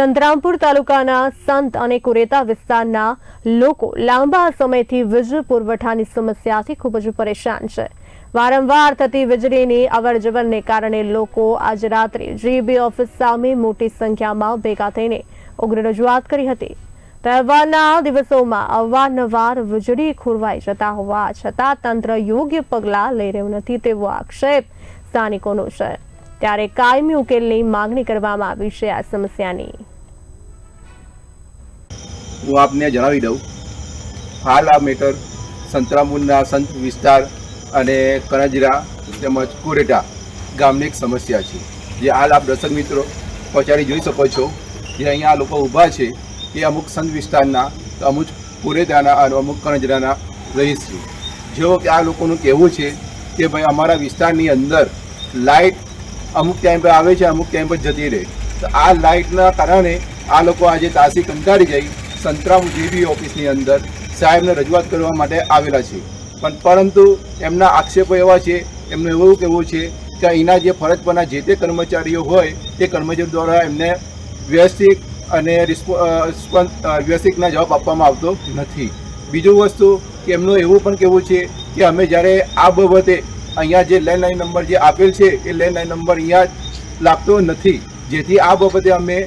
સંતરામપુર તાલુકાના સંત અને કુરેતા વિસ્તારના લોકો લાંબા સમયથી વીજ પુરવઠાની સમસ્યાથી ખૂબ જ પરેશાન છે. વારંવાર થતી વીજળીની અવરજવરને કારણે લોકો આજ રાત્રે જીબી ઓફિસ સામે મોટી સંખ્યામાં ભેગા થઈને ઉગ્ર રજૂઆત કરી હતી. તહેવારના દિવસોમાં અવારનવાર વીજળી ખોરવાઈ જતા હોવા છતાં તંત્ર યોગ્ય પગલાં લઈ રહ્યું નથી તેવો આક્ષેપ સ્થાનિકોનો છે. ત્યારે કાયમી ઉકેલની માંગણી કરવામાં આવી છે આ સમસ્યાની. હું આપને જણાવી દઉં, હાલ આ મેટર સંતરામુરના સંત વિસ્તાર અને કણજરા તેમજ કુરેટા ગામની એક સમસ્યા છે. જે હાલ આપ દર્શક મિત્રો પહોંચાડી જોઈ શકો છો જે અહીંયા લોકો ઊભા છે એ અમુક સંત વિસ્તારના અમુક કુરેટાના અને અમુક કણજરાના રહીશ. છે જેઓ કે આ લોકોનું કહેવું છે કે ભાઈ અમારા વિસ્તારની અંદર લાઇટ અમુક ટાઈમ પર આવે છે, અમુક ટાઈમ પર જતી રહે. તો આ લાઇટના કારણે આ લોકો આજે તાસી કંટાળી જઈ સંતરામ જીબી ઓફિસની અંદર સાહેબને રજૂઆત કરવા માટે આવેલા છે. પણ પરંતુ એમના આક્ષેપો એવા છે, એમનું એવું કહેવું છે કે અહીંના જે ફરજ પરના જે તે કર્મચારીઓ હોય, તે કર્મચારીઓ દ્વારા એમને વ્યવસ્થિત અને વ્યવસ્થિતના જવાબ આપવામાં આવતો નથી. બીજું વસ્તુ કે એમનું એવું પણ કહેવું છે કે અમે જ્યારે આ બાબતે અહીંયા જે લેન્ડલાઇન નંબર જે આપેલ છે, એ લેન્ડલાઇન નંબર અહીંયા લાગતો નથી. જેથી આ બાબતે અમે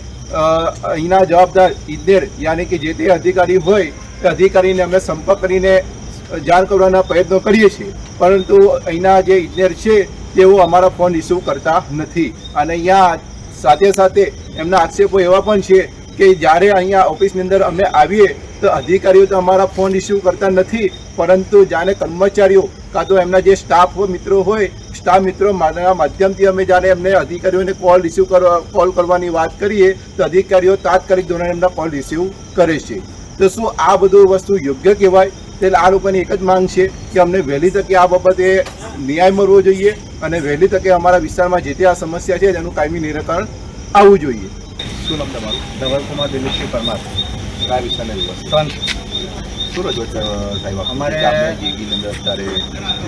અહીંના જવાબદાર ઇજનેર યાની કે જે તે અધિકારી હોય તે અધિકારીને અમે સંપર્ક કરીને જાણ કરવાના પ્રયત્નો કરીએ છીએ. પરંતુ અહીંના જે ઇજનેર છે, તેઓ અમારા ફોન રિસીવ કરતા નથી. અને અહીંયા સાથે સાથે એમના આક્ષેપો એવા પણ છે કે જ્યારે અહીંયા ઓફિસની અંદર અમે આવીએ, તો અધિકારીઓ તો અમારા ફોન રિસીવ કરતા નથી, પરંતુ જાણે કર્મચારીઓ કાં તો એમના જે સ્ટાફ મિત્રો હોય સ્ટાફ મિત્રો માધ્યમથી અમે જ્યારે એમને અધિકારીઓને કોલ રિસીવ કરવા કોલ કરવાની વાત કરીએ તો અધિકારીઓ તાત્કાલિક ધોરણે એમના કોલ રિસીવ કરે છે. તો શું આ બધું વસ્તુ યોગ્ય કહેવાય? તે આ લોકોની એક જ માંગ છે કે અમને વહેલી તકે આ બાબતે ન્યાય મળવો જોઈએ અને વહેલી તકે અમારા વિસ્તારમાં જે તે આ સમસ્યા છે તેનું કાયમી નિરાકરણ આવવું જોઈએ. શું નામ તમારું? ધવલકુમાર દિલીપસિંહ પરમાર. કયા વિસ્તારના દિવસ શું રજૂઆત સાહેબ અમારે- અત્યારે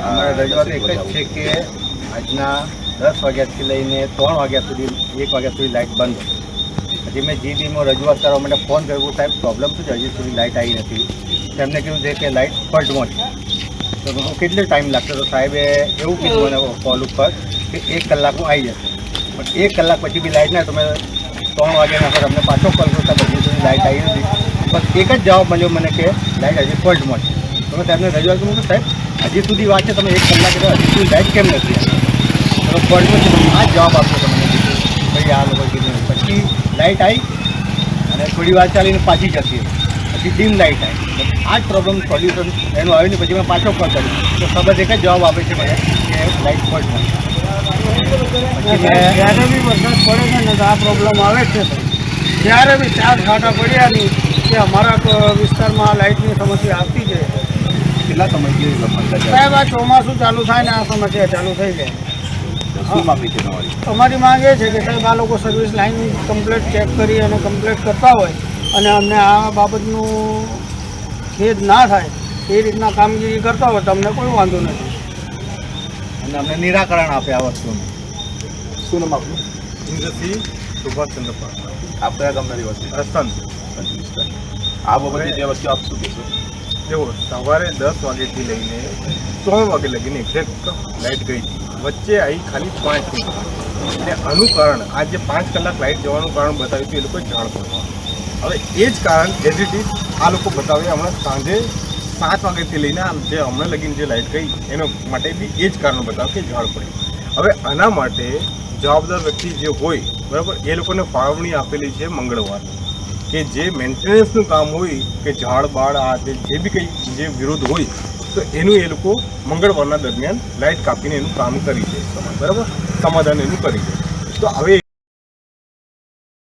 અમારે રજૂઆત એક જ છે કે આજના દસ વાગ્યાથી લઈને ત્રણ વાગ્યા સુધી એક વાગ્યા સુધી લાઇટ બંધ પછી મેં જીબીમાં રજૂઆત કરવા માટે ફોન કર્યો સાહેબ પ્રોબ્લેમ શું છે? હજી સુધી લાઇટ આવી નથી. તેમને કીધું છે કે લાઇટ ફોલ્ટમાં છે. તો કેટલો ટાઈમ લાગશે? તો સાહેબે એવું કીધું મને કોલ ઉપર કે એક કલાકમાં આવી જશે. પણ એક કલાક પછી બી લાઇટ ના તમે ત્રણ વાગ્યાના પર અમને પાછો કોલ કરતા હજી સુધી લાઇટ આવી નથી. બસ એક જ જવાબ મળ્યો મને કે લાઇટ હજી ફોલ્ટમાં છે. તો મેં સાહેબને રજૂઆત કરું કે સાહેબ. હજી સુધી વાત છે, તમે એક કલાક હજી સુધી લાઇટ કેમ નથી તમે ફોલ્ટમાં છે તમે આ જવાબ આપશો તમને કીધું. ભાઈ, આ લોકો કીધું પછી લાઇટ આવી અને થોડી વાર ચાલીને પાછી જતી પછી ડીમ લાઇટ આવી. આ જ પ્રોબ્લેમ સોલ્યુશન એનું આવ્યું ને પછી મેં પાછો કોલ કર્યો. તો સબત એક જ જવાબ આપે છે મને કે લાઇટ ફોલ્ટમાં છે. જ્યારે બી વરસાદ પડે છે ને, તો આ પ્રોબ્લેમ આવે જ છે. જ્યારે બી ચાર ખાટા પડ્યા નહીં કે અમારા વિસ્તારમાં લાઇટની સમસ્યા આવતી છે. કેટલા સમયથી સાહેબ આ ચોમાસું ચાલુ થાય ને આ સમસ્યા ચાલુ થઈ જાય. છે તમારી? અમારી માંગ એ છે કે સાહેબ આ લોકો સર્વિસ લાઇન કમ્પ્લેટ ચેક કરી અને કમ્પ્લેટ કરતા હોય અને અમને આ બાબતનું ખેદ ના થાય એ રીતના કામગીરી કરતા હોય તો અમને કોઈ વાંધો નથી. અને અમને નિરાકરણ આપે આ વસ્તુનું. શું નામ આપણું ઇન્દ્રસિંહ સુભાષચંદ્ર પર આપણે કયા ગામના રસ્તન આ બાબતે જે વસ્તુ આપ શું કહેશો જુઓ સવારે દસ વાગ્યાથી લઈને ત્રણ વાગે લગીને એક્ઝેક્ટ લાઇટ ગઈ. વચ્ચે આવી ખાલી પાંચ મિનિટ એટલે આનું કારણ, આ જે પાંચ કલાક લાઇટ જવાનું કારણ બતાવ્યું હતું, એ લોકોએ જાણ કરવા હવે એ જ કારણ એઝ ઇટ ઇઝ આ લોકો બતાવે હમણાં સાંજે સાત વાગ્યાથી લઈને આ જે હમણાં લગીને જે લાઇટ ગઈ, એના માટે બી એ જ કારણ બતાવે કે જાણ પડી. હવે આના માટે જવાબદાર વ્યક્તિ જે હોય, બરાબર, એ લોકોને ફાળવણી આપેલી છે મંગળવાર. કે જે મેન્ટેનન્સનું કામ હોય કે ઝાડ, બાળ, આ તે જે બી કંઈ જે વિરોધ હોય, તો એનું એ લોકો મંગળવારના દરમિયાન લાઇટ કાપીને એનું કામ કરી દે બરાબર? સમાધાન એનું કરી દે તો હવે